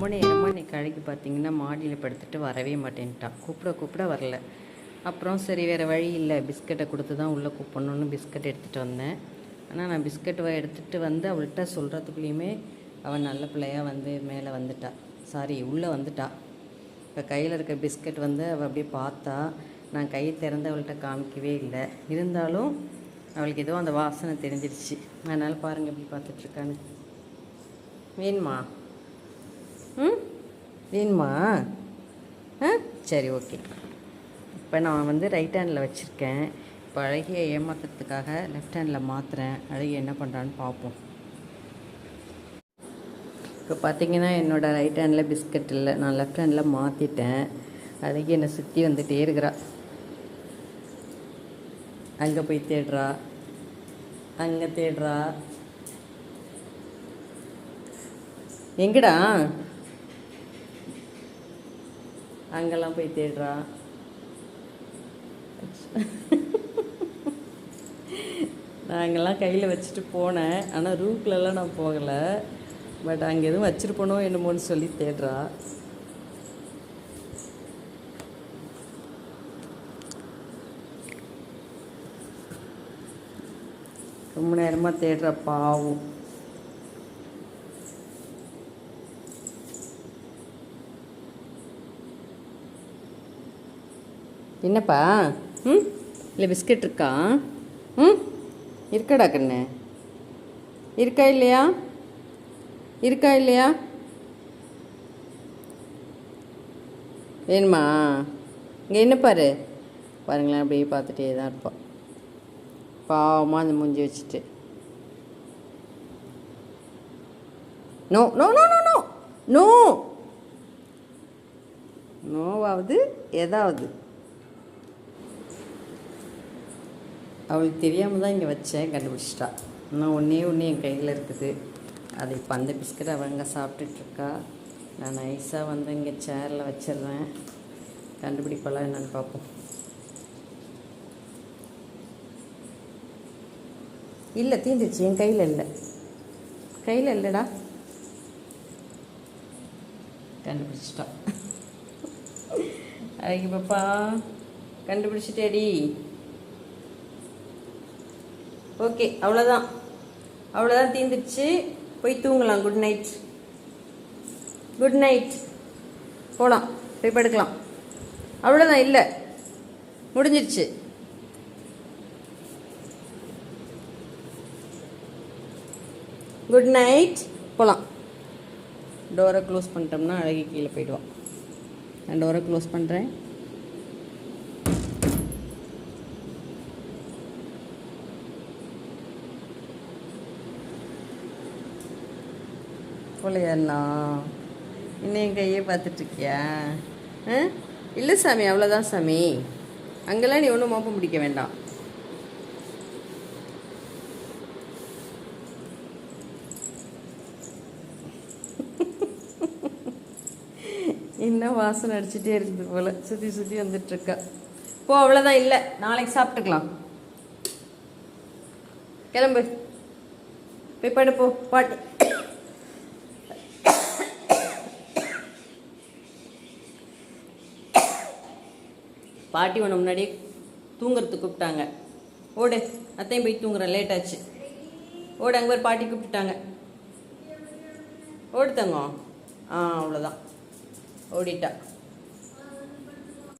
ரொம்ப நேரமாக இன்றைக்கி அழகி பார்த்தீங்கன்னா மாடியில் படுத்துட்டு வரவே மாட்டேன்ட்டான் கூப்பிட கூப்பிட வரல. அப்புறம் சரி வேறு வழி இல்லை. பிஸ்கட்டை கொடுத்து தான் உள்ளே கூப்பிடணுன்னு பிஸ்கட் எடுத்துகிட்டு வந்தேன். ஆனால் நான் பிஸ்கட் எடுத்துகிட்டு வந்து அவள்கிட்ட சொல்கிறதுக்குள்ளேயுமே அவன் நல்ல பிள்ளையாக வந்து மேலே வந்துட்டா. சாரி உள்ளே வந்துட்டா. இப்போ கையில் இருக்க பிஸ்கட் வந்து அவள் அப்படியே பார்த்தா நான் கை திறந்து அவள்கிட்ட காமிக்கவே இல்லை. இருந்தாலும் அவளுக்கு ஏதோ அந்த வாசனை தெரிஞ்சிருச்சு. அதனால் பாருங்கள் எப்படி பார்த்துட்ருக்கான்னு வேணுமா? ம்? வேணுமா? ஆ? சரி ஓகே. இப்போ நான் வந்து ரைட் ஹேண்டில் வச்சுருக்கேன். இப்போ அழகிய ஏமாத்துறதுக்காக லெஃப்ட் ஹேண்டில் மாற்றுறேன் அழகிய என்ன பண்ணுறான்னு பார்ப்போம் இப்போ பார்த்தீங்கன்னா என்னோடய ரைட் ஹேண்டில் பிஸ்கட் இல்லை. நான் லெஃப்ட் ஹேண்டில் மாற்றிட்டேன் அழகி என்னை சுற்றி வந்துகிட்டே இருக்கிறா. அங்கே போய் தேடுறா. அங்கே தேடுறா. எங்கடா? அங்கெல்லாம் போய் தேடுறா. நான் அங்கெல்லாம் கையில் வச்சுட்டு போனேன். ஆனால் ரூம்குள்ளெல்லாம் நான் போகலை. பட் அங்கே எதுவும் வச்சுருப்பனோ என்னமோன்னு சொல்லி தேடுறா. ரொம்ப நேரமாக தேடுற பாவம். என்னப்பா? ம்? இல்லை பிஸ்கட் இருக்கா? ம்? இருக்கடா கண்ணு? இருக்கா இல்லையா? இருக்கா இல்லையா? வேணுமா? இங்கே என்ன பாரு? பாருங்களேன் அப்படியே பார்த்துட்டே தான் இருப்போம் பாவமாக அந்த மூஞ்சி வச்சுட்டு. No no no no no no. நோவாவது எதாவது. அவளுக்கு தெரியாமல் தான் இங்கே வச்சேன் கண்டுபிடிச்சிட்டா. இன்னும் ஒன்றே ஒன்று என் கையில் இருக்குது. அது இப்போ அந்த பிஸ்கட் அவள் அங்கே சாப்பிட்டுட்ருக்கா. நான் நைஸாக வந்து இங்கே சேரில் வச்சிடுறேன். கண்டுபிடிப்பலாம் என்னென்னு பார்ப்போம். இல்லை தீந்துச்சு. என் கையில் இல்லை. கையில் இல்லைடா. கண்டுபிடிச்சிட்டா. அழகி பாப்பா கண்டுபிடிச்சிட்டேடி. ஓகே அவ்வளோதான் அவ்வளோதான் தீந்துடுச்சு போய் தூங்கலாம். குட் நைட் குட் நைட் போகலாம் போய் படுக்கலாம். அவ்வளோதான் இல்லை. முடிஞ்சிருச்சு. குட் நைட் போகலாம் டோரை க்ளோஸ் பண்ணிட்டோம்னா அழகி கீழே போயிடுவான். நான் டோரை க்ளோஸ் பண்ணுறேன் போலையண்ணா. இன்னும் என் கையே பார்த்துட்ருக்கியா? ஆ? இல்லை சாமி அவ்வளோதான் சாமி. அங்கெல்லாம் நீ ஒன்றும் மோப்பம் பிடிக்க வேண்டாம். இன்னும் வாசனை அடிச்சுட்டே இருக்குது போல். சுற்றி சுற்றி வந்துட்டுருக்கா போ அவ்வளோதான் இல்லை. நாளைக்கு சாப்பிட்டுக்கலாம். கிளம்பு. போய் படுப்போ. போ பாட்டு. பாட்டி உன்னை முன்னாடியே தூங்குறதுக்கு கூப்பிட்டாங்க. ஓடு அத்தையும் போய் தூங்குறேன் லேட் ஆச்சு. ஓடு அங்கே ஒரு பாட்டி கூப்பிட்டுட்டாங்க. ஓடு தங்கம். ஆ அவ்வளோதான் ஓடிட்டா.